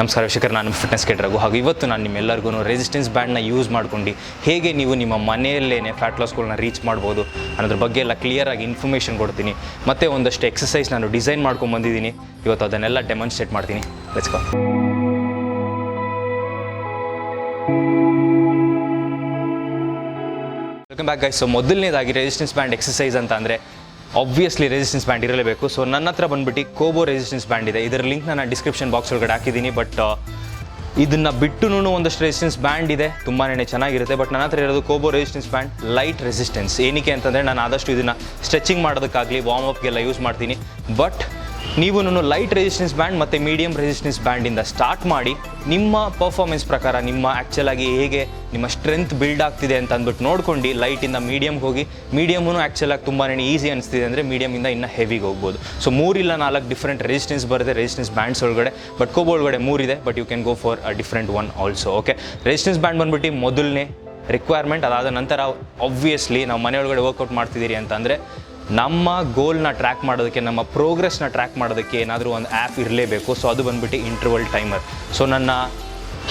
ನಮಸ್ಕಾರ ಶಿಖರ್ ನಾನು ಫಿಟ್ನೆಸ್ ಕೇಟ್ರಾಗು ಹಾಗೂ ಇವತ್ತು ನಾನು ನಿಮ್ಮೆಲ್ಲರಿಗೂ ರೆಸಿಸ್ಟೆನ್ಸ್ ಬ್ಯಾಂಡ್ನ ಯೂಸ್ ಮಾಡ್ಕೊಂಡು ಹೇಗೆ ನೀವು ನಿಮ್ಮ ಮನೆಯಲ್ಲೇ ಫ್ಯಾಟ್ ಲಾಸ್ಗಳನ್ನ ರೀಚ್ ಮಾಡ್ಬೋದು ಅನ್ನೋದ್ರ ಬಗ್ಗೆ ಎಲ್ಲ ಕ್ಲಿಯರಾಗಿ ಇನ್ಫಾರ್ಮೇಷನ್ ಕೊಡ್ತೀನಿ. ಮತ್ತು ಒಂದಷ್ಟು ಎಕ್ಸಸೈಸ್ ನಾನು ಡಿಸೈನ್ ಮಾಡ್ಕೊಂಡು ಬಂದಿದ್ದೀನಿ. ಇವತ್ತು ಅದನ್ನೆಲ್ಲ ಡೆಮಾನ್ಸ್ಟ್ರೇಟ್ ಮಾಡ್ತೀನಿ. Let's go welcome back guys so ಮೊದಲನೇದಾಗಿ ರೆಸಿಸ್ಟೆನ್ಸ್ ಬ್ಯಾಂಡ್ ಎಕ್ಸಸೈಸ್ ಅಂತ ಅಂದರೆ ಆಬ್ವಿಯಸ್ಲಿ ರೆಸಿಸ್ಟೆನ್ಸ್ ಬ್ಯಾಂಡ್ ಇರಲೇಬೇಕು. ಸೊ ನನ್ನ ಹತ್ರ ಬಂದ್ಬಿಟ್ಟು ಕೋಬೋ ರೆಸಿಸ್ಟೆನ್ಸ್ ಬ್ಯಾಂಡ್ ಇದೆ. ಇದರ ಲಿಂಕ್ ನಾನು ಡಿಸ್ಕ್ರಿಪ್ಷನ್ ಬಾಕ್ಸ್ ಒಳಗಡೆ ಹಾಕಿದ್ದೀನಿ ಬಟ್ ಇದನ್ನು ಬಿಟ್ಟು ಒಂದಷ್ಟು ರೆಸಿಸ್ಟೆನ್ಸ್ ಬ್ಯಾಂಡ್ ಇದೆ. ತುಂಬಾ ಚೆನ್ನಾಗಿರುತ್ತೆ ಬಟ್ ನನ್ನ ಹತ್ರ ಇರೋದು Kobo resistance band light resistance ಏನಕ್ಕೆ ಅಂತಂದರೆ, ನಾನು ಆದಷ್ಟು ಇದನ್ನು ಸ್ಟ್ರೆಚಿಂಗ್ ಮಾಡೋದಕ್ಕಾಗಲಿ ವಾರ್ಮ್ ಅಪ್ಗೆಲ್ಲ ಯೂಸ್ ಮಾಡ್ತೀನಿ. ಬಟ್ ನೀವು ಲೈಟ್ ರೆಸಿಸ್ಟೆನ್ಸ್ ಬ್ಯಾಂಡ್ ಮತ್ತು ಮೀಡಿಯಂ ರೆಸಿಸ್ಟೆನ್ಸ್ ಬ್ಯಾಂಡಿಂದ ಸ್ಟಾರ್ಟ್ ಮಾಡಿ ನಿಮ್ಮ ಪರ್ಫಾರ್ಮೆನ್ಸ್ ಪ್ರಕಾರ ನಿಮ್ಮ ಆ್ಯಕ್ಚುಲಾಗಿ ಹೇಗೆ ನಿಮ್ಮ ಸ್ಟ್ರೆಂತ್ ಬಿಲ್ಡ್ ಆಗ್ತಿದೆ ಅಂತ ಅಂದ್ಬಿಟ್ಟು ನೋಡ್ಕೊಂಡು ಲೈಟಿಂದ ಮೀಡಿಯಮ್ಗೆ ಹೋಗಿ ಮೀಡಿಯಮೂ ಆ್ಯಕ್ಚುಲಾಗಿ ತುಂಬಾ ಈಸಿ ಅನಿಸ್ತಿದೆ ಅಂದರೆ ಮೀಡಿಯಮಿಂದ ಇನ್ನೂ ಹೆವಿಗೆ ಹೋಗ್ಬೋದು. ಸೊ ಮೂರಿಲ್ಲ ನಾಲ್ಕು ಡಿಫ್ರೆಂಟ್ ರೆಸಿಸ್ಟೆನ್ಸ್ ಬರುತ್ತೆ ರೆಸಿಸ್ಟೆನ್ಸ್ ಬ್ಯಾಂಡ್ಸ್ ಒಳಗಡೆ ಬಟ್ ಕೋಬೋ ಒಳಗಡೆ ಮೂರಿದೆ but you can go for a different one also okay resistance band ಬಂದ್ಬಿಟ್ಟು ಮೊದಲನೇ ರಿಕ್ವೈರ್ಮೆಂಟ್ ಅದಾದ ನಂತರ ಆಬ್ವಿಯಸ್ಲಿ ನಾವು ಮನೆಯೊಳಗಡೆ ವರ್ಕೌಟ್ ಮಾಡ್ತಿದ್ದೀರಿ ಅಂತಂದರೆ ನಮ್ಮ ಗೋಲ್ನ ಟ್ರ್ಯಾಕ್ ಮಾಡೋದಕ್ಕೆ, ನಮ್ಮ ಪ್ರೋಗ್ರೆಸ್ನ ಟ್ರ್ಯಾಕ್ ಮಾಡೋದಕ್ಕೆ ಏನಾದರೂ ಒಂದು ಆ್ಯಪ್ ಇರಲೇಬೇಕು. ಸೊ ಅದು ಬಂದ್ಬಿಟ್ಟು ಇಂಟರ್ವಲ್ ಟೈಮರ್ ಸೊ ನನ್ನ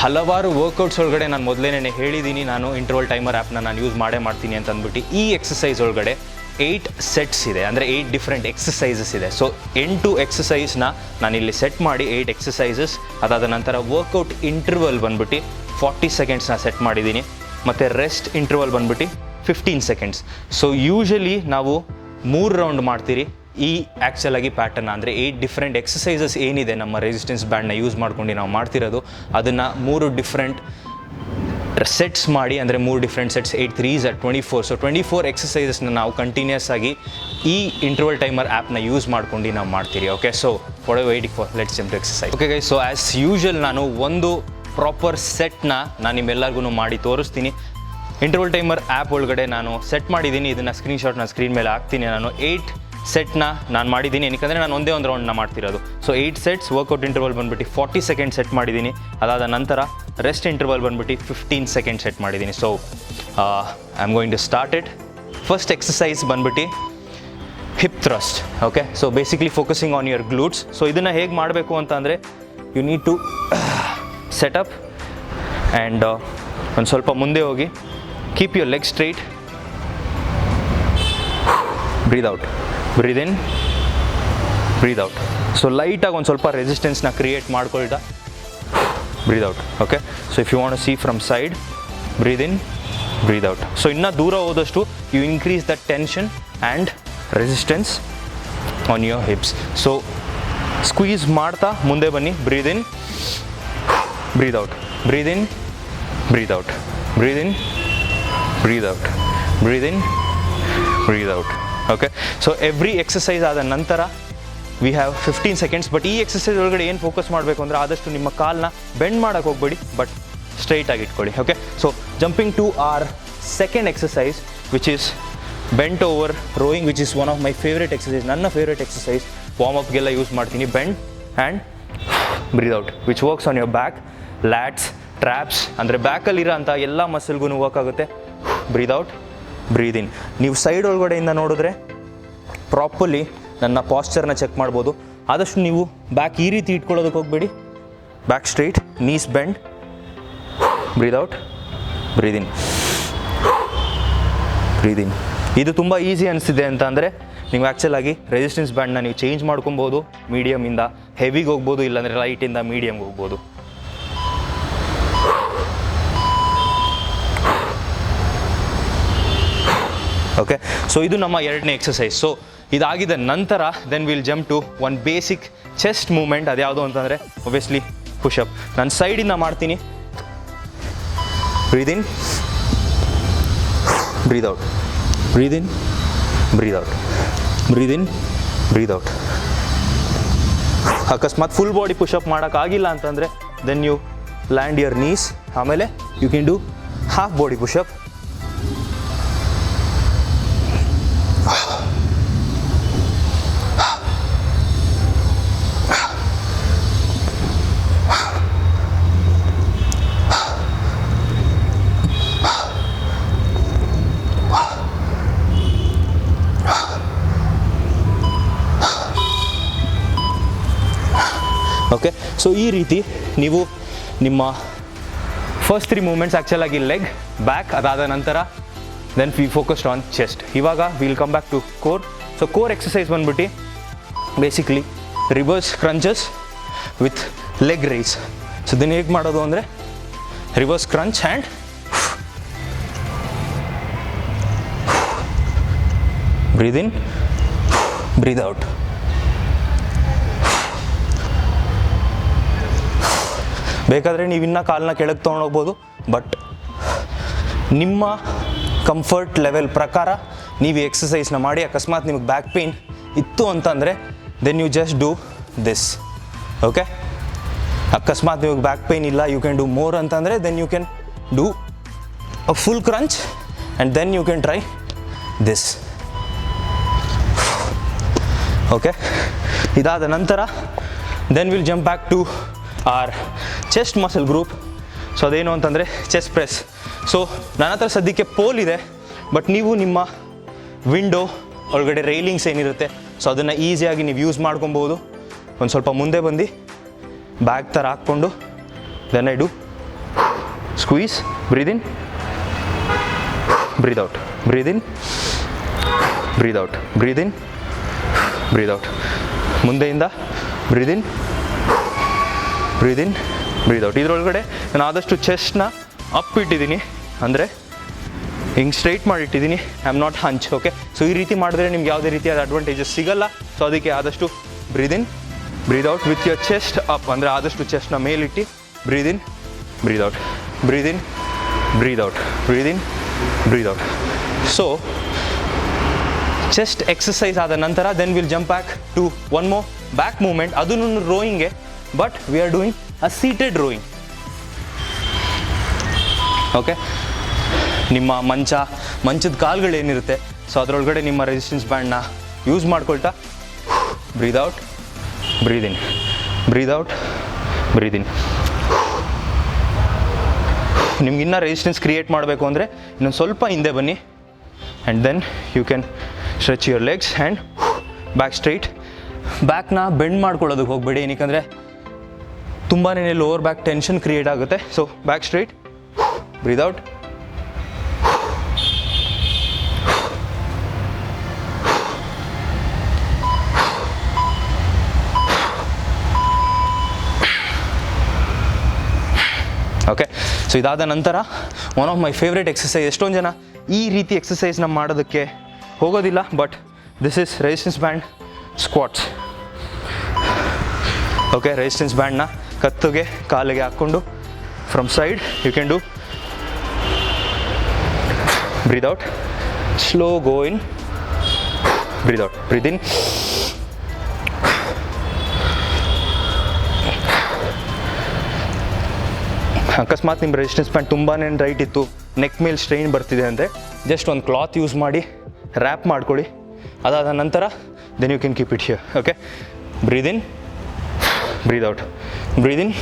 ಹಲವಾರು ವರ್ಕೌಟ್ಸ್ ಒಳಗಡೆ ನಾನು ಮೊದಲೇನೇ ಹೇಳಿದ್ದೀನಿ ನಾನು ಇಂಟರ್ವಲ್ ಟೈಮರ್ ಆ್ಯಪ್ನ ನಾನು ಯೂಸ್ ಮಾಡೇ ಮಾಡ್ತೀನಿ ಅಂತ ಅಂದ್ಬಿಟ್ಟು ಈ ಎಕ್ಸಸೈಸ್ ಒಳಗಡೆ ಏಯ್ಟ್ ಸೆಟ್ಸ್ ಇದೆ. ಅಂದರೆ ಏಯ್ಟ್ ಡಿಫ್ರೆಂಟ್ ಎಕ್ಸಸೈಸಸ್ ಇದೆ. ಸೊ ಎಂಟು ಎಕ್ಸಸೈಸ್ನ ಇಲ್ಲಿ ಸೆಟ್ ಮಾಡಿ ಏಯ್ಟ್ ಎಕ್ಸಸೈಸಸ್ ಅದಾದ ನಂತರ ವರ್ಕೌಟ್ ಇಂಟರ್ವಲ್ ಬಂದ್ಬಿಟ್ಟು ಫಾರ್ಟಿ ಸೆಕೆಂಡ್ಸ್ನ ಸೆಟ್ ಮಾಡಿದ್ದೀನಿ ಮತ್ತು ರೆಸ್ಟ್ ಇಂಟರ್ವಲ್ ಬಂದ್ಬಿಟ್ಟು ಫಿಫ್ಟೀನ್ ಸೆಕೆಂಡ್ಸ್ ಸೊ ಯೂಶಲಿ ನಾವು ಮೂರು ರೌಂಡ್ ಮಾಡ್ತೀರಿ. ಈ ಆ್ಯಕ್ಚುಲ್ ಆಗಿ ಪ್ಯಾಟರ್ನ್ ಅಂದರೆ ಏಯ್ಟ್ ಡಿಫ್ರೆಂಟ್ ಎಕ್ಸಸೈಸಸ್ ಏನಿದೆ ನಮ್ಮ ರೆಸಿಸ್ಟೆನ್ಸ್ ಬ್ಯಾಂಡ್ನ ಯೂಸ್ ಮಾಡ್ಕೊಂಡು ನಾವು ಮಾಡ್ತಿರೋದು. ಅದನ್ನು ಮೂರು ಡಿಫ್ರೆಂಟ್ ಸೆಟ್ಸ್ ಮಾಡಿ, ಅಂದರೆ ಮೂರು different sets eight threes at twenty four so twenty four ಎಕ್ಸಸೈಸಸ್ನ ನಾವು ಕಂಟಿನ್ಯೂಸ್ ಆಗಿ ಈ ಇಂಟರ್ವಲ್ ಟೈಮರ್ ಆ್ಯಪ್ನ ಯೂಸ್ ಮಾಡ್ಕೊಂಡು ನಾವು ಮಾಡ್ತೀರಿ. Okay so for eighty for let's jump exercise okay so as usual ನಾನು ಒಂದು ಪ್ರಾಪರ್ ಸೆಟ್ನ ನಾನು ನಿಮ್ಮೆಲ್ಲರಿಗೂ ಮಾಡಿ ತೋರಿಸ್ತೀನಿ. ಇಂಟರ್ವಲ್ ಟೈಮರ್ ಆ್ಯಪ್ ಒಳಗಡೆ ನಾನು ಸೆಟ್ ಮಾಡಿದ್ದೀನಿ. ಇದನ್ನು ಸ್ಕ್ರೀನ್ಶಾಟ್ನ ಸ್ಕ್ರೀನ್ ಮೇಲೆ ಹಾಕ್ತೀನಿ. ನಾನು ಏಯ್ಟ್ ಸೆಟ್ನ ನಾನು ಮಾಡಿದ್ದೀನಿ. ಏನಕ್ಕೆ ನಾನು ಒಂದೇ ಒಂದು ರೌಂಡ್ನ ಮಾಡ್ತಿರೋದು. So eight sets workout interval ಬಂದುಬಿಟ್ಟು ಫಾರ್ಟಿ ಸೆಕೆಂಡ್ ಸೆಟ್ ಮಾಡಿದ್ದೀನಿ. ಅದಾದ ನಂತರ ರೆಸ್ಟ್ ಇಂಟರ್ವಲ್ ಬಂದುಬಿಟ್ಟು ಫಿಫ್ಟೀನ್ ಸೆಕೆಂಡ್ ಸೆಟ್ ಮಾಡಿದ್ದೀನಿ. So I am going to start it first exercise ಬಂದುಬಿಟ್ಟು hip thrust okay so basically focusing on your glutes so ಇದನ್ನು ಹೇಗೆ ಮಾಡಬೇಕು ಅಂತ ಅಂದರೆ you need to set up and ಒಂದು ಸ್ವಲ್ಪ ಮುಂದೆ ಹೋಗಿ keep your leg straight breathe out breathe in Breathe out. So ಲೈಟಾಗಿ ಒಂದು ಸ್ವಲ್ಪ ರೆಸಿಸ್ಟೆನ್ಸ್ನ ಕ್ರಿಯೇಟ್ ಮಾಡ್ಕೊಳ್ತಾ breathe out okay so if you want see from side breathe in breathe out so ಇನ್ನೂ ದೂರ ಹೋದಷ್ಟು you increase the tension and resistance on your hips so squeeze ಮಾಡ್ತಾ ಮುಂದೆ ಬನ್ನಿ. Breathe in breathe out breathe in breathe out breathe in breathe out breathe in breathe out okay so every exercise ಆದ ನಂತರ we have fifteen seconds but ಈ exercise ಒಳಗಡೆ ಏನು focus ಮಾಡಬೇಕು ಅಂದರೆ ಆದಷ್ಟು ನಿಮ್ಮ ಕಾಲನ್ನ ಬೆಂಡ್ ಮಾಡೋಕ್ಕೆ ಹೋಗ್ಬೇಡಿ ಬಟ್ ಸ್ಟ್ರೈಟಾಗಿ ಇಟ್ಕೊಳ್ಳಿ. Okay so jumping to our second exercise which is bent over rowing which is one of my favourite exercise ನನ್ನ ಫೇವ್ರೇಟ್ ಎಕ್ಸಸೈಸ್ ವಾರ್ಮ್ ಅಪ್ಗೆಲ್ಲ ಯೂಸ್ ಮಾಡ್ತೀನಿ. Bend and breathe out which works on your back lats traps ಅಂದರೆ ಬ್ಯಾಕಲ್ಲಿರೋ ಅಂಥ ಎಲ್ಲ ಮಸಲ್ಗೂ work ಆಗುತ್ತೆ. Breathe out breathe in ನೀವು ಸೈಡ್ ಒಳಗಡೆಯಿಂದ ನೋಡಿದ್ರೆ ಪ್ರಾಪರ್ಲಿ ನನ್ನ ಪಾಸ್ಚರ್ನ ಚೆಕ್ ಮಾಡ್ಬೋದು. ಆದಷ್ಟು ನೀವು ಬ್ಯಾಕ್ ಈ ರೀತಿ ಇಟ್ಕೊಳ್ಳೋದಕ್ಕೆ ಹೋಗಬೇಡಿ. Back straight knees bend breathe out breathe in breathe in ಇದು ತುಂಬ ಈಸಿ ಅನಿಸ್ತಿದೆ ಅಂತ ಅಂದರೆ ನೀವು ಆ್ಯಕ್ಚುಲಾಗಿ ರೆಸಿಸ್ಟೆನ್ಸ್ ಬ್ಯಾಂಡ್ನ ನೀವು ಚೇಂಜ್ ಮಾಡ್ಕೊಬೋದು. ಮೀಡಿಯಮಿಂದ ಹೆವಿಗೆ ಹೋಗ್ಬೋದು, ಇಲ್ಲಾಂದರೆ ಲೈಟಿಂದ ಮೀಡಿಯಮ್ಗೆ ಹೋಗ್ಬೋದು. ಓಕೆ ಸೊ ಇದು ನಮ್ಮ ಎರಡನೇ ಎಕ್ಸಸೈಸ್ ಸೊ ಇದಾಗಿದ ನಂತರ then will jump to one basic chest movement ಅದ್ಯಾವುದು ಅಂತಂದರೆ ಒಬ್ವಿಯಸ್ಲಿ ಪುಷಪ್ ನನ್ನ ಸೈಡಿಂದ ಮಾಡ್ತೀನಿ. Breathe in breathe out breathe in breathe out breathe in breathe out ಅಕಸ್ಮಾತ್ ಫುಲ್ ಬಾಡಿ ಪುಷಪ್ ಮಾಡೋಕ್ಕಾಗಿಲ್ಲ ಅಂತಂದರೆ then you land your knees ಆಮೇಲೆ you can do half body pushup ಈ ರೀತಿ ನೀವು ನಿಮ್ಮ ಫಸ್ಟ್ ತ್ರೀ ಮೂಮೆಂಟ್ಸ್ ಆ್ಯಕ್ಚುಲ್ ಆಗಿ ಲೆಗ್ ಬ್ಯಾಕ್ ಅದಾದ ನಂತರ then we focused on chest ಇವಾಗ will come back to core so core exercise ಬಂದ್ಬಿಟ್ಟು basically reverse crunches with leg raise so ಇದನ್ನು ಹೇಗೆ ಮಾಡೋದು ಅಂದರೆ reverse crunch and breathe in breathe out ಬೇಕಾದರೆ ನೀವು ಇನ್ನೂ ಕಾಲನ್ನ ಕೆಳಗೆ ತೊಗೊಂಡೋಗ್ಬೋದು ಬಟ್ ನಿಮ್ಮ ಕಂಫರ್ಟ್ ಲೆವೆಲ್ ಪ್ರಕಾರ ನೀವು ಎಕ್ಸಸೈಸ್ನ ಮಾಡಿ ಅಕಸ್ಮಾತ್ ನಿಮಗೆ ಬ್ಯಾಕ್ ಪೇಯ್ನ್ ಇತ್ತು ಅಂತಂದರೆ then you just do this okay ಅಕಸ್ಮಾತ್ ನಿಮಗೆ ಬ್ಯಾಕ್ ಪೇಯ್ನ್ ಇಲ್ಲ ಯು ಕ್ಯಾನ್ ಡೂ ಮೋರ್ ಅಂತಂದರೆ then you can do a full crunch and then you can try this okay ಇದಾದ ನಂತರ then will jump back to our chest muscle group so ಅದೇನು ಅಂತಂದರೆ chest press so ನನ್ನ ಹತ್ರ ಸದ್ಯಕ್ಕೆ pole ಇದೆ but ನೀವು ನಿಮ್ಮ ವಿಂಡೋ ಒಳಗಡೆ ರೈಲಿಂಗ್ಸ್ ಏನಿರುತ್ತೆ ಸೊ ಅದನ್ನು ಈಸಿಯಾಗಿ ನೀವು ಯೂಸ್ ಮಾಡ್ಕೊಬೋದು. ಒಂದು ಸ್ವಲ್ಪ ಮುಂದೆ ಬಂದು ಬ್ಯಾಗ್ ಥರ ಹಾಕ್ಕೊಂಡು then I do squeeze breathe in breathe out breathe in breathe out breathe in breathe out ಮುಂದೆಯಿಂದ breathe in breathe in breathe out ಇದರೊಳಗಡೆ ನಾನು ಆದಷ್ಟು ಚೆಸ್ಟ್ನ ಅಪ್ ಇಟ್ಟಿದ್ದೀನಿ. ಅಂದರೆ ಹಿಂಗೆ straight ಮಾಡಿಟ್ಟಿದ್ದೀನಿ. I am not hunch okay so ಈ ರೀತಿ ಮಾಡಿದ್ರೆ ನಿಮ್ಗೆ ಯಾವುದೇ ರೀತಿಯಾದ ಅಡ್ವಾಂಟೇಜಸ್ ಸಿಗಲ್ಲ. ಸೊ ಅದಕ್ಕೆ ಆದಷ್ಟು breathe in breathe out with your chest up ಅಂದರೆ ಆದಷ್ಟು ಚೆಸ್ಟ್ನ ಮೇಲಿಟ್ಟು breathe in breathe out breathe in breathe out breathe in breathe out so chest exercise ಆದ ನಂತರ then will jump back to one more back movement ಅದನ್ನು ರೋಯಿಂಗ್ಗೆ but we are doing a seated rowing. Okay ನಿಮ್ಮ ಮಂಚ, ಮಂಚದ ಕಾಲುಗಳೇನಿರುತ್ತೆ so ಅದರೊಳಗಡೆ ನಿಮ್ಮ resistance ಬ್ಯಾಂಡ್ನ ಯೂಸ್ ಮಾಡ್ಕೊಳ್ತಾ breathe out breathe in breathe out breathe in ನಿಮ್ಗೆ ಇನ್ನೂ ರೆಸಿಸ್ಟೆನ್ಸ್ ಕ್ರಿಯೇಟ್ ಮಾಡಬೇಕು ಅಂದರೆ ಇನ್ನೊಂದು ಸ್ವಲ್ಪ ಹಿಂದೆ ಬನ್ನಿ. And then you can stretch your legs and back straight ಬ್ಯಾಕ್ನ bend ಮಾಡ್ಕೊಳ್ಳೋದಕ್ಕೆ ಹೋಗಬೇಡಿ. ಏನಕ್ಕೆ ತುಂಬಾ ಲೋವರ್ ಬ್ಯಾಕ್ ಟೆನ್ಷನ್ ಕ್ರಿಯೇಟ್ ಆಗುತ್ತೆ. So back straight breathe out okay so ಇದಾದ ನಂತರ one of my favourite exercise ಎಷ್ಟೊಂದು ಜನ ಈ ರೀತಿ ಎಕ್ಸಸೈಸ್ನ ಮಾಡೋದಕ್ಕೆ ಹೋಗೋದಿಲ್ಲ but this is resistance band squats okay resistance ಬ್ಯಾಂಡ್ನ ಕತ್ತುಗೆ ಕಾಲಿಗೆ ಹಾಕ್ಕೊಂಡು from side you can do breathe out slow go in breathe out breathe in ಅಕಸ್ಮಾತ್ ನಿಮ್ಮ ರೆಸಿಸ್ಟೆನ್ಸ್ ಬ್ಯಾಂಡ್ ತುಂಬಾ ರೈಟ್ ಇತ್ತು. ನೆಕ್ ಮೇಲೆ ಸ್ಟ್ರೈನ್ ಬರ್ತಿದೆ ಅಂದರೆ ಜಸ್ಟ್ ಒಂದು ಕ್ಲಾತ್ ಯೂಸ್ ಮಾಡಿ ರ್ಯಾಪ್ ಮಾಡ್ಕೊಳ್ಳಿ. ಅದಾದ ನಂತರ then you can keep it here okay breathe in breathe out breathe in,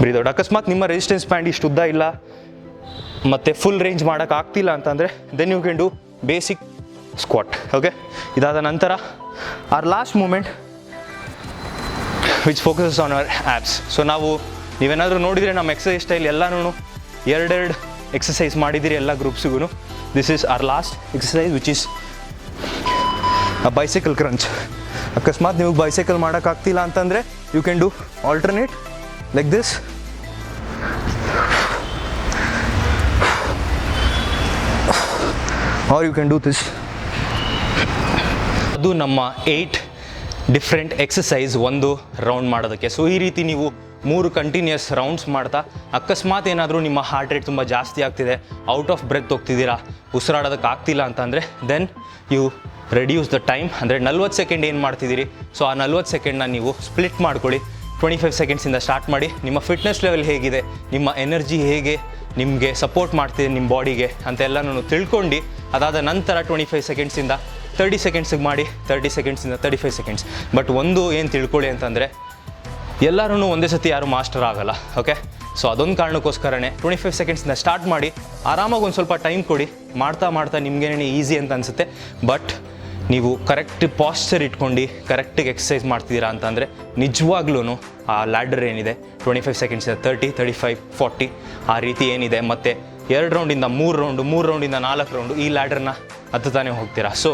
breathe out. ಅಕಸ್ಮಾತ್ ನಿಮ್ಮ ರೆಸಿಸ್ಟೆನ್ಸ್ ಬ್ಯಾಂಡ್ ಇಷ್ಟು ಉದ್ದ ಇಲ್ಲ, ಮತ್ತು ಫುಲ್ ರೇಂಜ್ ಮಾಡೋಕೆ ಆಗ್ತಿಲ್ಲ ಅಂತಂದರೆ then you can do basic squat okay ಇದಾದ ನಂತರ our last movement which focuses on our abs so ನಾವು ನೀವೇನಾದರೂ ನೋಡಿದರೆ ನಮ್ಮ ಎಕ್ಸಸೈಸ್ ಸ್ಟೈಲ್ ಎಲ್ಲನೂ ಎರಡೆರಡು ಎಕ್ಸಸೈಸ್ ಮಾಡಿದ್ದೀರಿ ಎಲ್ಲ ಗ್ರೂಪ್ಸಿಗೂ this is our last exercise which is bicycle crunch ಅಕಸ್ಮಾತ್ ನೀವು ಬೈಸೈಕಲ್ ಮಾಡೋಕ್ಕಾಗ್ತಿಲ್ಲ ಅಂತಂದರೆ you can do alternate like this or you can do this ಅದು ನಮ್ಮ ಏಯ್ಟ್ ಡಿಫ್ರೆಂಟ್ ಎಕ್ಸಸೈಸ್ ಒಂದು ರೌಂಡ್ ಮಾಡೋದಕ್ಕೆ. ಸೊ ಈ ರೀತಿ ನೀವು ಮೂರು ಕಂಟಿನ್ಯೂಸ್ ರೌಂಡ್ಸ್ ಮಾಡ್ತಾ, ಅಕಸ್ಮಾತ್ ಏನಾದರೂ ನಿಮ್ಮ ಹಾರ್ಟ್ ರೇಟ್ ತುಂಬ ಜಾಸ್ತಿ ಆಗ್ತಿದೆ ಔಟ್ ಆಫ್ ಬ್ರೆತ್ ಹೋಗ್ತಿದ್ದೀರಾ, ಉಸಿರಾಡೋದಕ್ಕೆ ಆಗ್ತಿಲ್ಲ ಅಂತಂದರೆ then you reduce the time ಅಂದರೆ ನಲ್ವತ್ತು ಸೆಕೆಂಡ್ ಏನು ಮಾಡ್ತಿದ್ದೀರಿ? ಸೊ ಆ ನಲ್ವತ್ತು ಸೆಕೆಂಡ್ನ ನೀವು ಸ್ಪ್ಲಿಟ್ ಮಾಡ್ಕೊಳ್ಳಿ. ಟ್ವೆಂಟಿ ಫೈವ್ ಸೆಕೆಂಡ್ಸಿಂದ ಸ್ಟಾರ್ಟ್ ಮಾಡಿ, ನಿಮ್ಮ ಫಿಟ್ನೆಸ್ ಲೆವೆಲ್ ಹೇಗಿದೆ, ನಿಮ್ಮ ಎನರ್ಜಿ ಹೇಗೆ, ನಿಮಗೆ ಸಪೋರ್ಟ್ ಮಾಡ್ತಿದೆ ನಿಮ್ಮ ಬಾಡಿಗೆ ಅಂತ ಅಂತೆಲ್ಲನೂ ತಿಳ್ಕೊಂಡು, ಅದಾದ ನಂತರ ಟ್ವೆಂಟಿ ಫೈವ್ ಸೆಕೆಂಡ್ಸಿಂದ ತರ್ಟಿ ಸೆಕೆಂಡ್ಸಿಗೆ ಮಾಡಿ ತರ್ಟಿ ಸೆಕೆಂಡ್ಸಿಂದ ತರ್ಟಿ ಫೈವ್ ಸೆಕೆಂಡ್ಸ್ ಬಟ್ ಒಂದು ಏನು ತಿಳ್ಕೊಳ್ಳಿ ಅಂತಂದರೆ ಎಲ್ಲರೂ ಒಂದೇ ಸತಿ ಯಾರು ಮಾಸ್ಟರ್ ಆಗಲ್ಲ ಓಕೆ ಸೊ ಅದೊಂದು ಕಾರಣಕ್ಕೋಸ್ಕರನೇ ಟ್ವೆಂಟಿ ಫೈವ್ ಸೆಕೆಂಡ್ಸಿಂದ ಸ್ಟಾರ್ಟ್ ಮಾಡಿ, ಆರಾಮಾಗಿ ಒಂದು ಸ್ವಲ್ಪ ಟೈಮ್ ಕೊಡಿ, ಮಾಡ್ತಾ ಮಾಡ್ತಾ ನಿಮಗೇನೇ ಈಸಿ ಅಂತ ಅನಿಸುತ್ತೆ. ಬಟ್ ನೀವು ಕರೆಕ್ಟ್ ಪಾಸ್ಚರ್ ಇಟ್ಕೊಂಡು ಕರೆಕ್ಟಾಗಿ ಎಕ್ಸಸೈಸ್ ಮಾಡ್ತಿದ್ದೀರಾ ಅಂತಂದರೆ ನಿಜವಾಗ್ಲೂ ಆ ಲ್ಯಾಡರ್ ಏನಿದೆ ಟ್ವೆಂಟಿ ಫೈವ್ ಸೆಕೆಂಡ್ಸಿಂದ ತರ್ಟಿ ತರ್ಟಿ ಫೈವ್ ಫಾರ್ಟಿ ಆ ರೀತಿ ಏನಿದೆ. ಮತ್ತು ಎರಡು ರೌಂಡಿಂದ ಮೂರು ರೌಂಡು ಮೂರು ರೌಂಡಿಂದ ನಾಲ್ಕು ರೌಂಡು ಈ ಲ್ಯಾಡರ್ನ ಹತ್ತುತ್ತಾನೆ ಹೋಗ್ತೀರಾ. ಸೊ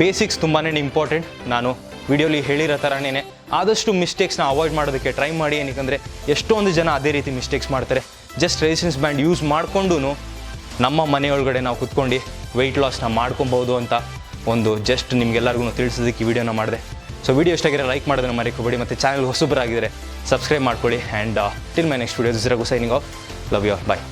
ಬೇಸಿಕ್ಸ್ ತುಂಬಾ ಇಂಪಾರ್ಟೆಂಟ್ ನಾನು ವಿಡಿಯೋಲಿ ಹೇಳಿರೋ ಥರನೇ ಆದಷ್ಟು ಮಿಸ್ಟೇಕ್ಸ್ನ ಅವಾಯ್ಡ್ ಮಾಡೋದಕ್ಕೆ ಟ್ರೈ ಮಾಡಿ. ಏನಕ್ಕೆ ಎಷ್ಟೊಂದು ಜನ ಅದೇ ರೀತಿ ಮಿಸ್ಟೇಕ್ಸ್ ಮಾಡ್ತಾರೆ. ಜಸ್ಟ್ ರೆಸಿಸ್ಟೆನ್ಸ್ ಬ್ಯಾಂಡ್ ಯೂಸ್ ಮಾಡಿಕೊಂಡು ನಮ್ಮ ಮನೆಯೊಳಗಡೆ ನಾವು ಕುತ್ಕೊಂಡು ವೆಯ್ಟ್ ಲಾಸ್ನ ಮಾಡ್ಕೊಬೋದು ಅಂತ ಒಂದು ಜಸ್ಟ್ ನಿಮಗೆಲ್ಲರಿಗೂ ತಿಳಿಸೋದಕ್ಕೆ ಈ ವಿಡಿಯೋನ ಮಾಡಿದೆ. ಸೊ ವಿಡಿಯೋ ಇಷ್ಟಾಗಿರೋ ಲೈಕ್ ಮಾಡೋದನ್ನು ಮರಿಕೋಬೇಡಿ ಮತ್ತು ಚಾನಲ್ ಹೊಸಬರಾಗಿದ್ದರೆ ಸಬ್ಸ್ಕ್ರೈಬ್ ಮಾಡ್ಕೊಳ್ಳಿ and till my next video ಇರೋ signing off love you bye